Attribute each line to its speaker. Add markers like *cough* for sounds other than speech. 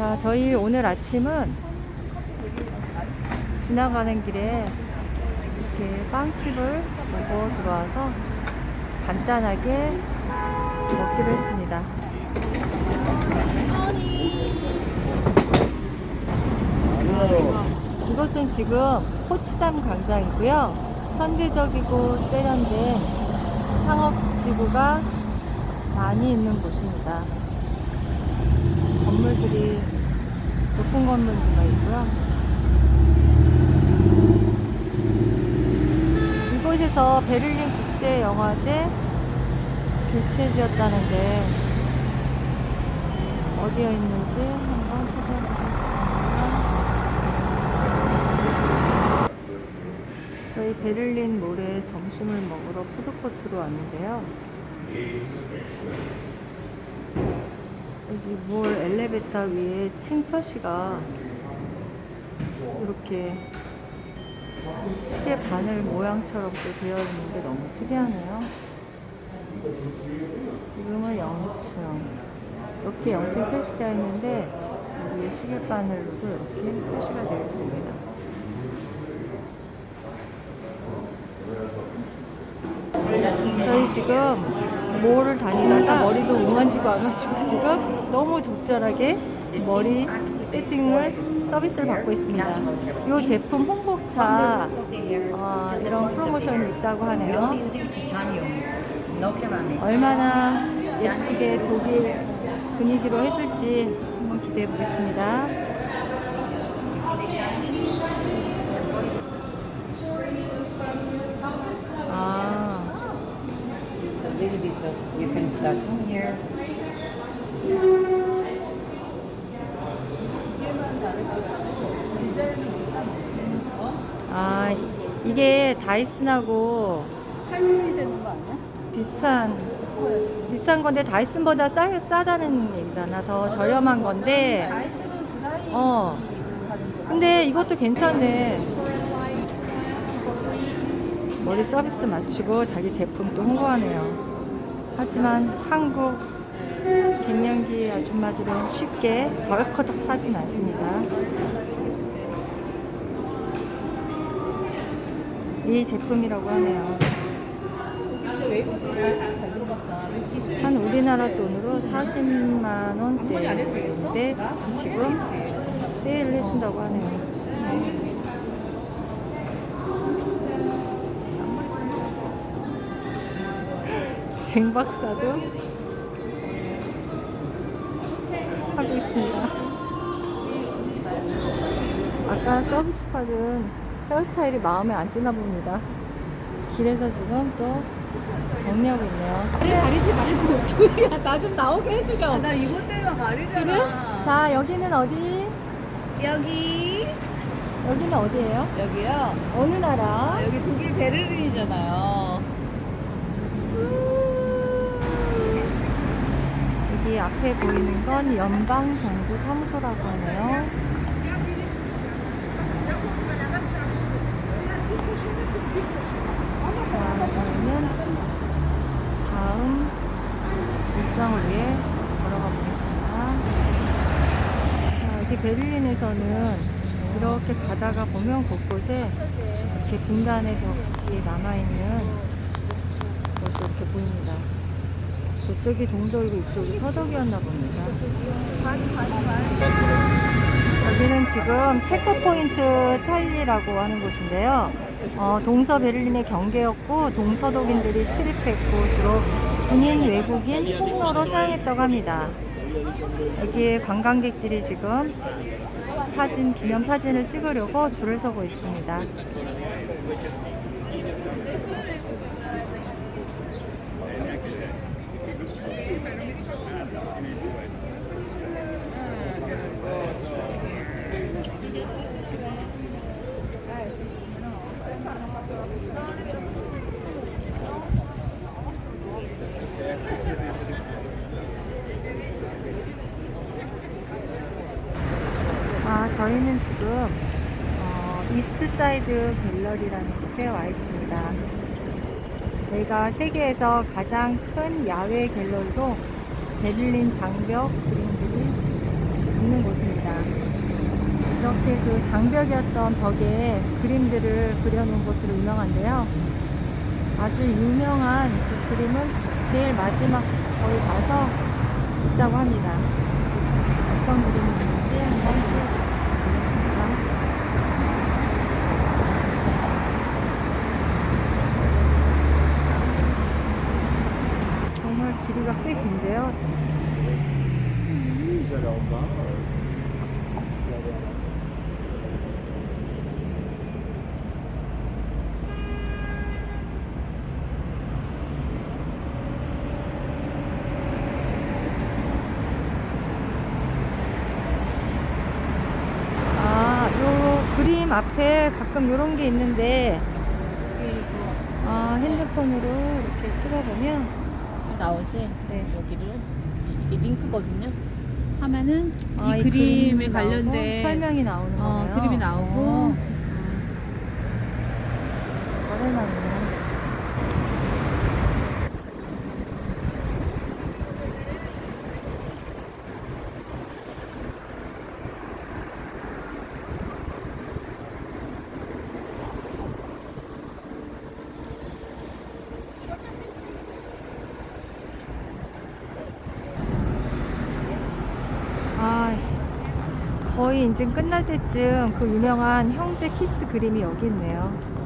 Speaker 1: 자, 저희 오늘 아침은 지나가는 길에 이렇게 빵집을 보고 들어와서 간단하게 먹기로 했습니다. 이곳은 지금 포츠담 광장이고요. 현대적이고 세련된 상업지구가 많이 있는 곳입니다. 건물들이 높은 건물들가 있고요. 이곳에서 베를린 국제영화제 개최지였다는데 어디에 있는지 한번 찾아보겠습니다. 저희 베를린 몰에 점심을 먹으러 푸드코트로 왔는데요. 몰 엘리베이터 위에 층 표시가 이렇게 시계 바늘 모양처럼 또 되어 있는 게 너무 특이하네요. 지금은 0층. 이렇게 0층 표시되어 있는데 여기 시계 바늘로도 이렇게 표시가 되어 있습니다. 저희 지금 몰을 다니다가 머리도 웅만지고 와가지고 지금 너무 적절하게 머리 세팅을 서비스를 받고 있습니다. 이 제품 홍보차 어, 이런 프로모션이 있다고 하네요. 얼마나 예쁘게 독일 분위기로 해줄지 한번 기대해 보겠습니다. 아, 아 이게 다이슨하고
Speaker 2: 되는 거 아니야?
Speaker 1: 비슷한 비슷한 건데 다이슨보다 싸, 싸다는 얘기잖아. 더 저렴한 건데
Speaker 2: 아이스는 드라이
Speaker 1: 어. 근데 이것도 괜찮네. 머리 서비스 마치고 자기 제품 또 홍보하네요. 하지만 한국 갱년기 아줌마들은 쉽게 덜커덕 사진 않습니다. 이 제품이라고 하네요. 한 우리나라 돈으로 40만 원대인데 지금 세일을 해준다고 하네요. *laughs* 갱박사도 하고 있습니다. 아까 서비스 받은 헤어스타일이 마음에 안 드나 봅니다. 길에서 지금 또 정리하고 있네요.
Speaker 2: 그래 가리지 말고 *laughs* 조이야 나 좀 나오게 해주려 나 이것 때문에 가리잖아
Speaker 1: 그래? 자, 여기는 어디?
Speaker 2: 여기
Speaker 1: 여기는 어디예요?
Speaker 2: 여기요
Speaker 1: 어느 나라?
Speaker 2: 아, 여기 독일 베를린이잖아요
Speaker 1: 여기 앞에 보이는 건 연방정부사무소라고 하네요. 자, 저희는 다음 일정을 위해 걸어가 보겠습니다. 자, 여기 베를린에서는 이렇게 가다가 보면 곳곳에 이렇게 분단의 벽이 남아있는 곳이 이렇게 보입니다. 저쪽이 동덕이고 이쪽이 서덕이었나 봅니다. 여기는 지금 체크포인트 찰리라고 하는 곳인데요. 어, 동서 베를린의 경계였고 동서독인들이 출입했고 주로 군인 외국인 통로로 사용했다고 합니다. 여기에 관광객들이 지금 사진 기념 사진을 찍으려고 줄을 서고 있습니다. 아, 저희는 지금 어, 이스트 사이드 갤러리라는 곳에 와 있습니다. 여기가 세계에서 가장 큰 야외 갤러리로 베를린 장벽 그림들이 있는 곳입니다. 이렇게 그 장벽이었던 벽에 그림들을 그려놓은 곳으로 유명한데요. 아주 유명한 그 그림은 제일 마지막 거기 가서 있다고 합니다. 어떤 그림인지 한번 보겠습니다. 정말 길이가 꽤 긴데요.
Speaker 3: Vous allez en bas. euh, vous sortie.
Speaker 1: 아, 요 그림 앞에 가끔 요런 게 있는데, 아, 핸드폰으로 이렇게 찍어보면,
Speaker 2: 나오지?
Speaker 1: 네.
Speaker 2: 여기를 이, 이 링크거든요. 하면은
Speaker 1: 아, 이이
Speaker 2: 그림에
Speaker 1: 그림이
Speaker 2: 관련된
Speaker 1: 설명이 나오는
Speaker 2: 어,
Speaker 1: 거네요.
Speaker 2: 그림이 나오고
Speaker 1: 어,
Speaker 2: 어,
Speaker 1: 잘 해놨네요. 아, 거의 이제 끝날 때쯤 그 유명한 형제 키스 그림이 여기 있네요.